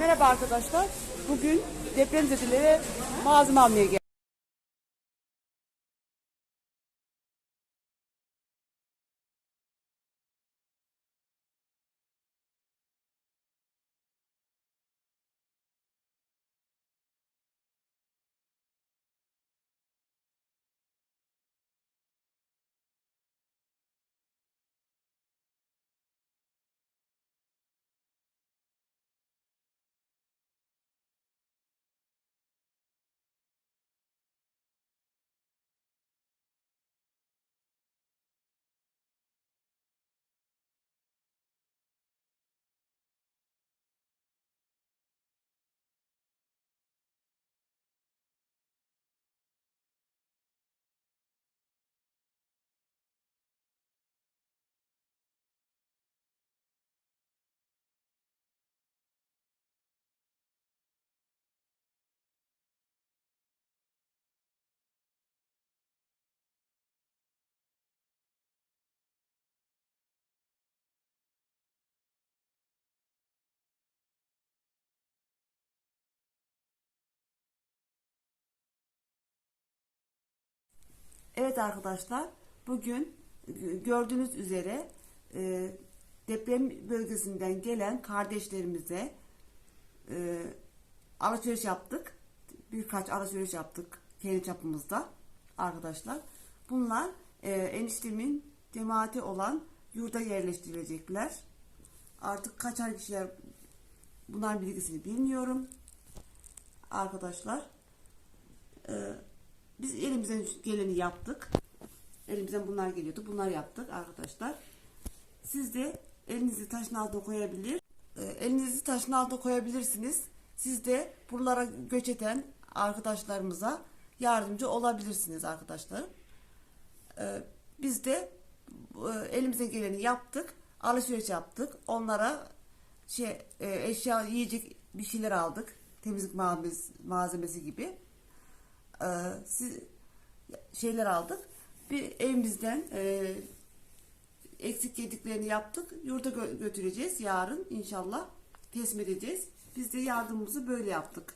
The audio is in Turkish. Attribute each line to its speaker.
Speaker 1: Merhaba arkadaşlar. Bugün depremzedelere malzeme almaya geldik. Evet arkadaşlar, bugün gördüğünüz üzere e, deprem bölgesinden gelen kardeşlerimize e, alışveriş yaptık. Birkaç alışveriş yaptık kendi çapımızda arkadaşlar. Bunlar e, eniştemin cemaati olan yurda yerleştirilecekler. Artık kaçar kişiler bunların bilgisini bilmiyorum. Arkadaşlar. E, biz elimizden geleni yaptık. Elimizden bunlar geliyordu. Bunlar yaptık arkadaşlar. Siz de elinizi taşın altına koyabilir. e, Elinizi taşın altına koyabilirsiniz. Siz de buralara göç eden arkadaşlarımıza yardımcı olabilirsiniz arkadaşlar. E, Biz de e, elimize geleni yaptık. Alışveriş yaptık. Onlara şey eşya yiyecek bir şeyler aldık. Temizlik malzemesi gibi e, şeyler aldık. Bir evimizden e, eksik yediklerini yaptık. Yurda gö- götüreceğiz yarın inşallah teslim edeceğiz. Biz de yardımımızı böyle yaptık.